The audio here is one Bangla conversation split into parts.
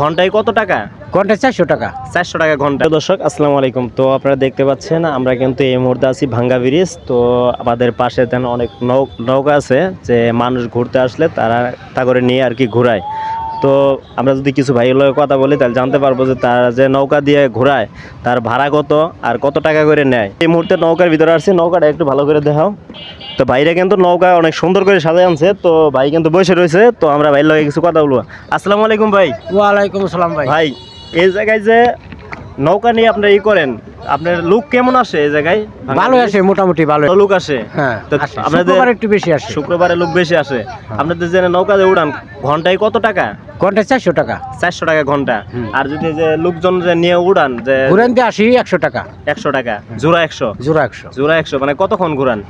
ঘন্টায় কত টাকা? ঘন্টায় চারশো টাকা। চারশো টাকা ঘণ্টা। দর্শক আসসালামু আলাইকুম। তো আপনারা দেখতে পাচ্ছেন আমরা কিন্তু এই মুহূর্তে আছি ভাঙ্গা ব্রিজ। তো আমাদের পাশে তেন অনেক নৌকা আছে যে মানুষ ঘুরতে আসলে তারা তা করে নিয়ে আর কি ঘোরায়। তো আমরা যদি কিছু ভাইয়ের লগে কথা বলি তাহলে জানতে পারব যে তার যে নৌকা দিয়ে ঘোরায় তার ভাড়া কত আর কত টাকা করে নেয়। এই মুহূর্তে নৌকার ভিতরে আসছে নৌকাটা একটু ভালো করে দেখাও। তো ভাইরা কিন্তু নৌকা অনেক সুন্দর করে সাজায় আনছে তো ভাই কিন্তু বসে রয়েছে তো আমরা ভাইয়ের লগে কিছু কথা বলব। আসসালামু আলাইকুম ভাই। ওয়ালাইকুম আসসালাম ভাই। ভাই এই জায়গায় যে নৌকা নিয়ে আপনার ই করেন আপনার লুক কেমন আসে এই জায়গায়? ভালো আছে মোটামুটি ভালো লুক আসে? হ্যাঁ আপনাদের- একটু বেশি আসে। শুক্রবারে লোক বেশি আসে। আপনাদের যে নৌকা দিয়ে উড়ান ঘন্টায় কত টাকা? ঘন্টায় চারশো টাকা। চারশো টাকা ঘণ্টা। আর যদি যে লোকজন যে নিয়ে উড়ান যে ঘুরেন দিয়ে আসি একশো টাকা। একশো টাকা জোড়া একশো? জোড়া একশো। জোড়া একশো মানে কতক্ষণ ঘুরান?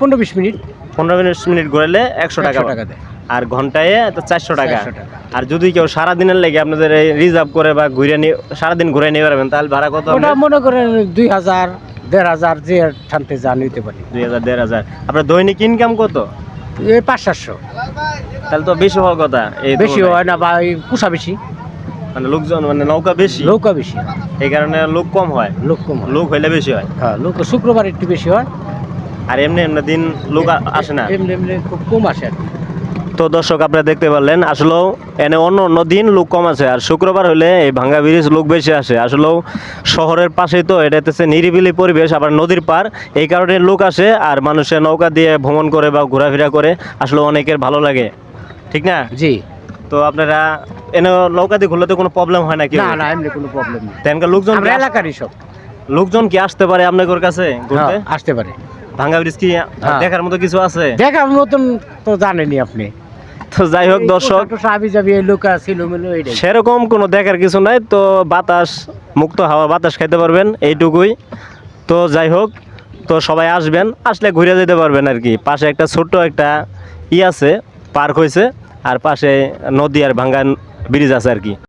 পনেরো বিশ মিনিট। পনেরো মিনিট মিনিট ঘুরালে একশো টাকা টাকা দেয়। আর ঘন্টায় তো চারশো টাকা। 400 টাকা। আর যদি কেউ সারাদিনের লেগে আপনাদের রিজার্ভ করে বা ঘুরে নিয়ে সারাদিন ঘুরে নিয়ে পারবেন তাহলে ভাড়া কত ওটা মনে করেন দুই হাজার দেড় হাজার যে ঠান্তে যা নিতে পারি। দুই হাজার দেড় হাজার। আপনার দৈনিক ইনকাম কত? এই পাঁচ সাতশো। তাহলে তো বেশি হওয়ার কথা এই বেশি হয় না বা এই কুসা বেশি। মানে লোকজন মানে নৌকা বেশি। নৌকা বেশি। এই কারণে লোক কম হয়। লোক কম লোক হইলে বেশি হয়। হ্যাঁ লোক শুক্রবার একটু বেশি হয়। আর এমনি এমনি দিন লোক আসে না। এমনি এমনি খুব কম আসে আর কি। তো দর্শক আপনারা দেখতে পারলেন আসলেও এনে অন্য অন্য দিন লোক কম আছে আর শুক্রবার হলে এই ভাঙ্গা ব্রিজ লোক বেশি আসে। আসলেও শহরের পাশেই তো এটা হচ্ছে নিরিবিলি পরিবেশ আবার নদীর পার এই কারণে লোক আসে আর মানুষের নৌকা দিয়ে ভ্রমণ করে বা ঘোরাফেরা করে আসলে অনেকের ভালো লাগে। ঠিক না? জি। তো আপনারা এনে নৌকা দিয়ে ঘুরলে তো কোনো প্রবলেম হয় না কি না না এমনি কোনো প্রবলেম নেই। তেনকার লোকজন আমরা এলাকারই সব। লোকজন কি আসতে পারে আপনাদের কাছে ঘুরতে? হ্যাঁ, আসতে পারে। ভাঙ্গা ব্রিজ কি হ্যাঁ। দেখার মতো কিছু আছে? দেখার মতন তো জানেনি আপনি। তো যাই হোক দর্শক। সেরকম কোনো দেখার কিছু নাই তো বাতাস মুক্ত হাওয়া বাতাস খাইতে পারবেন এইটুকুই। তো যাই হোক তো সবাই আসবেন আসলে ঘুরে যেতে পারবেন আর কি। পাশে একটা ছোট্ট একটা ই আছে পার্ক হয়েছে আর পাশে নদী আর ভাঙ্গা ব্রিজ আছে আর কি।